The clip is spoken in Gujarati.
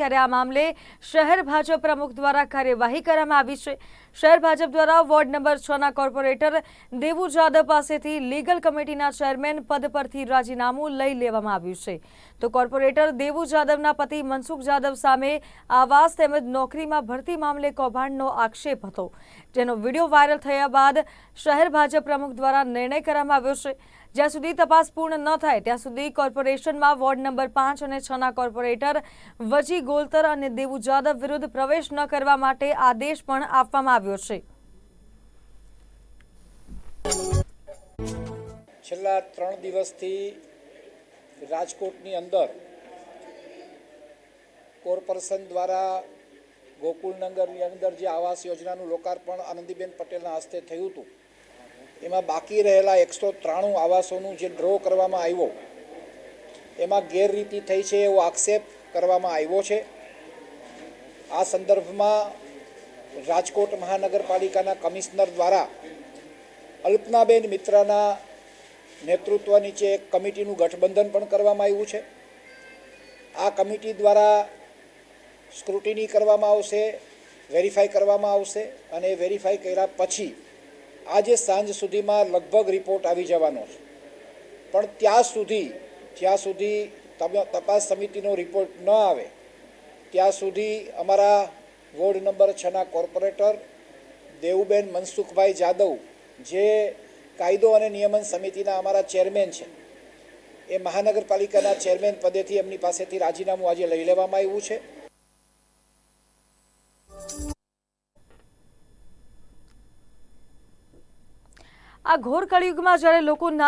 ત્યારે આ મામલે શહેર ભાજપ પ્રમુખ દ્વારા કાર્યવાહી કરવામાં આવી છે. શહેર ભાજપ દ્વારા વોર્ડ નંબર છ ના કોર્પોરેટર દેવુ જાદવ પાસેથી લીગલ કમિટીના ચેરમેન પદ પરથી રાજીનામું લઈ લેવામાં આવ્યું છે. તો કોર્પોરેટર દેવુ જાદવના પતિ મનસુખ જાદવ સામે આવાસ તેમજ નોકરીમાં ભરતી મામલે કૌભાંડનો આક્ષેપ હતો. જેનો વીડિયો વાયરલ થયા બાદ શહેર ભાજપ પ્રમુખ દ્વારા નિર્ણય કરવામાં આવ્યો છે. જ્યાં સુધી તપાસ પૂર્ણ ન થાય, ત્યાં સુધી કોર્પોરેશનમાં વોર્ડ નંબર પાંચ અને છના કોર્પોરેટર વજી ગોલતર અને દેવુ જાદવ વિરુદ્ધ પ્રવેશ ન કરવા માટે આદેશ પણ આપવામાં આવ્યો છે. છેલ્લા ત્રણ દિવસથી રાજકોટની અંદર કોર્પોરેશન દ્વારા ગોકુળનગરની અંદર જે આવાસ યોજનાનું લોકાર્પણ આનંદીબેન પટેલના હસ્તે થયું હતું એમાં બાકી રહેલા એકસો ત્રાણું આવાસોનું જે ડ્રો કરવામાં આવ્યો, એમાં ગેરરીતિ થઈ છે એવો આક્ષેપ કરવામાં આવ્યો છે. આ સંદર્ભમાં રાજકોટ મહાનગરપાલિકાના કમિશનર દ્વારા અલ્પનાબેન મિત્રાના નેતૃત્વ નીચે એક કમિટીનું ગઠબંધન પણ કરવામાં આવ્યું છે. આ કમિટી દ્વારા સ્ક્રુટિની કરવામાં આવશે, વેરીફાઈ કરવામાં આવશે અને વેરીફાઈ કર્યા પછી આજે સાંજ સુધીમાં લગભગ રિપોર્ટ આવી જવાનો છે. પણ ત્યાં સુધી, જ્યાં સુધી તપાસ સમિતિનો રિપોર્ટ ન આવે, ત્યાં સુધી અમારા વોર્ડ નંબર છના કોર્પોરેટર દેવુબેન મનસુખભાઈ જાદવ, જે કાયદો અને નિયમન સમિતિના અમારા ચેરમેન છે, એ મહાનગરપાલિકાના ચેરમેન પદેથી એમની પાસેથી રાજીનામું આજે લઈ લેવામાં આવ્યું છે. આ ઘોર કળિયુગમાં જ્યારે લોકો